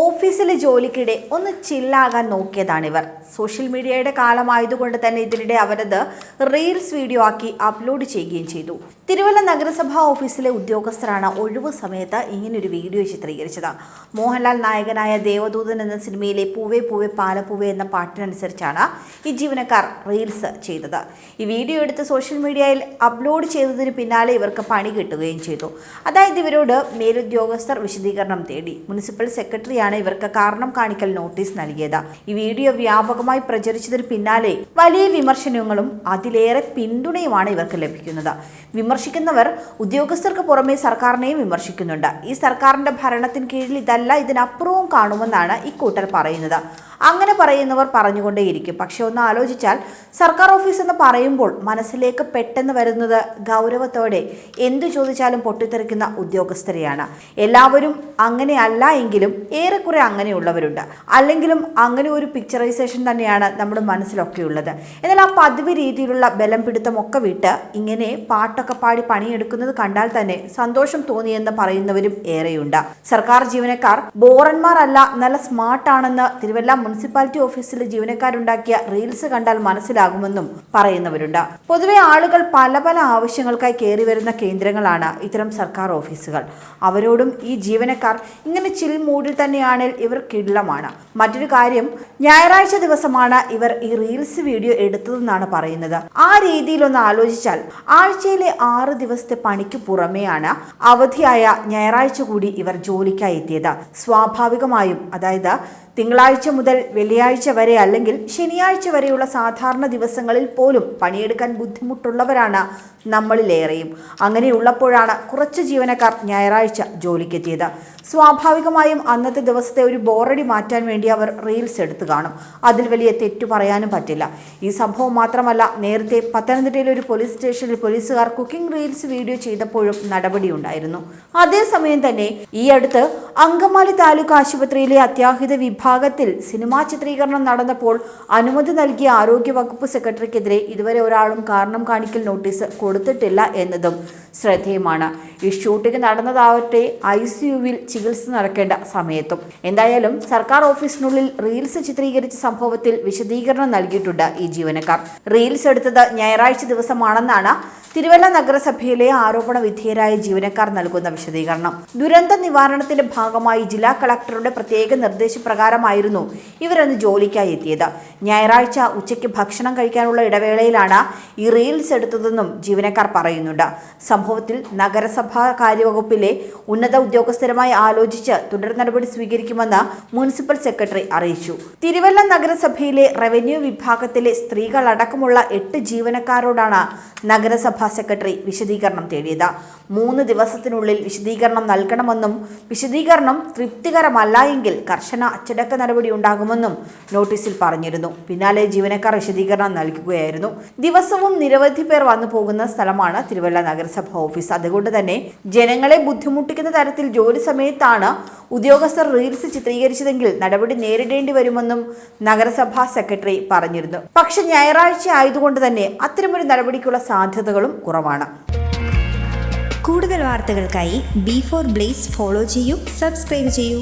ഓഫീസിലെ ജോലിക്കിടെ ഒന്ന് ചില്ലാകാൻ നോക്കിയതാണിവർ. സോഷ്യൽ മീഡിയയുടെ കാലമായതുകൊണ്ട് തന്നെ ഇതിനിടെ അവരത് റീൽസ് വീഡിയോ ആക്കി അപ്ലോഡ് ചെയ്യുകയും ചെയ്തു. തിരുവല്ല നഗരസഭാ ഓഫീസിലെ ഉദ്യോഗസ്ഥരാണ് ഒഴിവു സമയത്ത് ഇങ്ങനൊരു വീഡിയോ ചിത്രീകരിച്ചത്. മോഹൻലാൽ നായകനായ ദേവദൂതൻ എന്ന സിനിമയിലെ പൂവേ പൂവേ പാലപ്പൂവേ എന്ന പാട്ടിനനുസരിച്ചാണ് ഈ ജീവനക്കാർ റീൽസ് ചെയ്തത്. ഈ വീഡിയോ എടുത്ത് സോഷ്യൽ മീഡിയയിൽ അപ്ലോഡ് ചെയ്തതിന് പിന്നാലെ ഇവർക്ക് പണി കിട്ടുകയും ചെയ്തു. അതായത് ഇവരോട് മേലുദ്യോഗസ്ഥർ വിശദീകരണം തേടി. മുനിസിപ്പൽ സെക്രട്ടറിയാണ് ഇവർക്ക് കാരണം കാണിക്കൽ നോട്ടീസ് നൽകിയത്. ഈ വീഡിയോ വ്യാപകമായി പ്രചരിച്ചതിന് പിന്നാലെ വലിയ വിമർശനങ്ങളും അതിലേറെ പിന്തുണയുമാണ് ഇവർക്ക് ലഭിക്കുന്നത്. വിമർശിക്കുന്നവർ ഉദ്യോഗസ്ഥർക്ക് പുറമെ സർക്കാരിനെയും വിമർശിക്കുന്നുണ്ട്. ഈ സർക്കാരിന്റെ ഭരണത്തിന് കീഴിൽ ഇതല്ല ഇതിനപ്പുറവും കാണുമെന്നാണ് ഇക്കൂട്ടർ പറയുന്നത്. അങ്ങനെ പറയുന്നവർ പറഞ്ഞുകൊണ്ടേയിരിക്കും. പക്ഷെ ഒന്ന് ആലോചിച്ചാൽ സർക്കാർ ഓഫീസ് എന്ന് പറയുമ്പോൾ മനസ്സിലേക്ക് പെട്ടെന്ന് വരുന്നത് ഗൗരവത്തോടെ എന്തു ചോദിച്ചാലും പൊട്ടിത്തെറിക്കുന്ന ഉദ്യോഗസ്ഥരെയാണ്. എല്ലാവരും അങ്ങനെയല്ല എങ്കിലും ഏറെക്കുറെ അങ്ങനെയുള്ളവരുണ്ട്. അല്ലെങ്കിലും അങ്ങനെ ഒരു പിക്ചറൈസേഷൻ തന്നെയാണ് നമ്മുടെ മനസ്സിലൊക്കെ ഉള്ളത് എന്നാൽ ആ പതിവ് രീതിയിലുള്ള ബലം പിടുത്തമൊക്കെ വിട്ട് ഇങ്ങനെ പാട്ടൊക്കെ പാടി പണിയെടുക്കുന്നത് കണ്ടാൽ തന്നെ സന്തോഷം തോന്നിയെന്ന് പറയുന്നവരും ഏറെയുണ്ട്. സർക്കാർ ജീവനക്കാർ ബോറന്മാരല്ല നല്ല സ്മാർട്ടാണെന്ന് തിരുവല്ല മുനിസിപ്പാലിറ്റി ഓഫീസിലെ ജീവനക്കാരുണ്ടാക്കിയ റീൽസ് കണ്ടാൽ മനസ്സിലാകുമെന്നും പറയുന്നവരുണ്ട്. പൊതുവെ ആളുകൾ പല പല ആവശ്യങ്ങൾക്കായി കയറി വരുന്ന കേന്ദ്രങ്ങളാണ് ഇത്തരം സർക്കാർ ഓഫീസുകൾ. അവരോടും ഈ ജീവനക്കാർ ഇങ്ങനെ ചിൽ മൂഡിൽ തന്നെയാണെങ്കിൽ ഇവർ കിടിലമാണ്. മറ്റൊരു കാര്യം ഞായറാഴ്ച ദിവസമാണ് ഇവർ ഈ റീൽസ് വീഡിയോ എടുത്തതെന്നാണ് പറയുന്നത്. ആ രീതിയിലൊന്ന് ആലോചിച്ചാൽ ആഴ്ചയിലെ ആറ് ദിവസത്തെ പണിക്ക് പുറമെയാണ് അവധിയായ ഞായറാഴ്ച കൂടി ഇവർ ജോലിക്കായി എത്തിയത്. സ്വാഭാവികമായും അതായത് തിങ്കളാഴ്ച മുതൽ വെള്ളിയാഴ്ച വരെ അല്ലെങ്കിൽ ശനിയാഴ്ച വരെയുള്ള സാധാരണ ദിവസങ്ങളിൽ പോലും പണിയെടുക്കാൻ ബുദ്ധിമുട്ടുള്ളവരാണ് നമ്മളിലേറെയും. അങ്ങനെയുള്ളപ്പോഴാണ് കുറച്ച് ജീവനക്കാർ ഞായറാഴ്ച ജോലിക്കെത്തിയത്. സ്വാഭാവികമായും അന്നത്തെ ദിവസത്തെ ഒരു ബോറടി മാറ്റാൻ വേണ്ടി അവർ റീൽസ് എടുത്തു കാണും. അതിൽ വലിയ തെറ്റു പറയാനും പറ്റില്ല. ഈ സംഭവം മാത്രമല്ല നേരത്തെ പത്തനംതിട്ടയിലെ ഒരു പോലീസ് സ്റ്റേഷനിൽ പോലീസുകാർ കുക്കിംഗ് റീൽസ് വീഡിയോ ചെയ്തപ്പോഴും നടപടിയുണ്ടായിരുന്നു അതേസമയം തന്നെ ഈ അടുത്ത് അങ്കമാലി താലൂക്ക് ആശുപത്രിയിലെ അത്യാഹിത വിഭാഗത്തിൽ സിനിമാ ചിത്രീകരണം നടന്നപ്പോൾ അനുമതി നൽകിയ ആരോഗ്യ വകുപ്പ് സെക്രട്ടറിക്കെതിരെ ഇതുവരെ ഒരാളും കാരണം കാണിക്കൽ നോട്ടീസ് കൊടുത്തിട്ടില്ല എന്നതും ശ്രദ്ധേയമാണ്. ഈ ഷൂട്ടിംഗ് നടന്നതാവട്ടെ ഐ സി യുവിൽ ചികിത്സ നടക്കേണ്ട സമയത്തും. എന്തായാലും സർക്കാർ ഓഫീസിനുള്ളിൽ റീൽസ് ചിത്രീകരിച്ച സംഭവത്തിൽ വിശദീകരണം നൽകിയിട്ടുണ്ട് ഈ ജീവനക്കാർ. റീൽസ് എടുത്തത് ഞായറാഴ്ച ദിവസമാണെന്നാണ് തിരുവല്ല നഗരസഭയിലെ ആരോപണ വിധേയരായ ജീവനക്കാർ നൽകുന്ന വിശദീകരണം. ദുരന്ത നിവാരണത്തിന്റെ ഭാഗമായി ജില്ലാ കളക്ടറുടെ പ്രത്യേക നിർദ്ദേശപ്രകാരമായിരുന്നു ഇവരന്ന് ജോലിക്കായി എത്തിയത്. ഞായറാഴ്ച ഉച്ചയ്ക്ക് ഭക്ഷണം കഴിക്കാനുള്ള ഇടവേളയിലാണ് ഈ റീൽസ് എടുത്തതെന്നും ജീവനക്കാർ പറയുന്നുണ്ട്. സംഭവത്തിൽ നഗരസഭാ കാര്യവകുപ്പിലെ ഉന്നത ഉദ്യോഗസ്ഥരുമായി ആലോചിച്ച് തുടർ നടപടി സ്വീകരിക്കുമെന്ന് മുനിസിപ്പൽ സെക്രട്ടറി അറിയിച്ചു. തിരുവല്ല നഗരസഭയിലെ റവന്യൂ വിഭാഗത്തിലെ സ്ത്രീകളടക്കമുള്ള എട്ട് ജീവനക്കാരോടാണ് നഗരസഭാ സെക്രട്ടറി വിശദീകരണം തേടിയത്. മൂന്ന് ദിവസത്തിനുള്ളിൽ വിശദീകരണം നൽകണമെന്നും വിശദീകരണം തൃപ്തികരമല്ല എങ്കിൽ കർശന അച്ചടക്ക നടപടി ഉണ്ടാകുമെന്നും നോട്ടീസിൽ പറഞ്ഞിരുന്നു. പിന്നാലെ ജീവനക്കാർ വിശദീകരണം നൽകുകയായിരുന്നു. ദിവസവും നിരവധി പേർ വന്നു പോകുന്ന സ്ഥലമാണ് തിരുവല്ല നഗരസഭ ഓഫീസ്. അതുകൊണ്ട് തന്നെ ജനങ്ങളെ ബുദ്ധിമുട്ടിക്കുന്ന തരത്തിൽ ജോലി സമയത്താണ് ഉദ്യോഗസ്ഥർ റീൽസ് ചിത്രീകരിച്ചതെങ്കിൽ നടപടി നേരിടേണ്ടി വരുമെന്നും നഗരസഭാ സെക്രട്ടറി പറഞ്ഞിരുന്നു. പക്ഷെ ഞായറാഴ്ച ആയതുകൊണ്ട് തന്നെ അത്തരമൊരു നടപടിക്കുള്ള സാധ്യതകളും കുറവാണ്. കൂടുതൽ വാർത്തകൾക്കായി ബി ഫോർ ബ്ലേസ് ഫോളോ ചെയ്യൂ സബ്സ്ക്രൈബ് ചെയ്യൂ.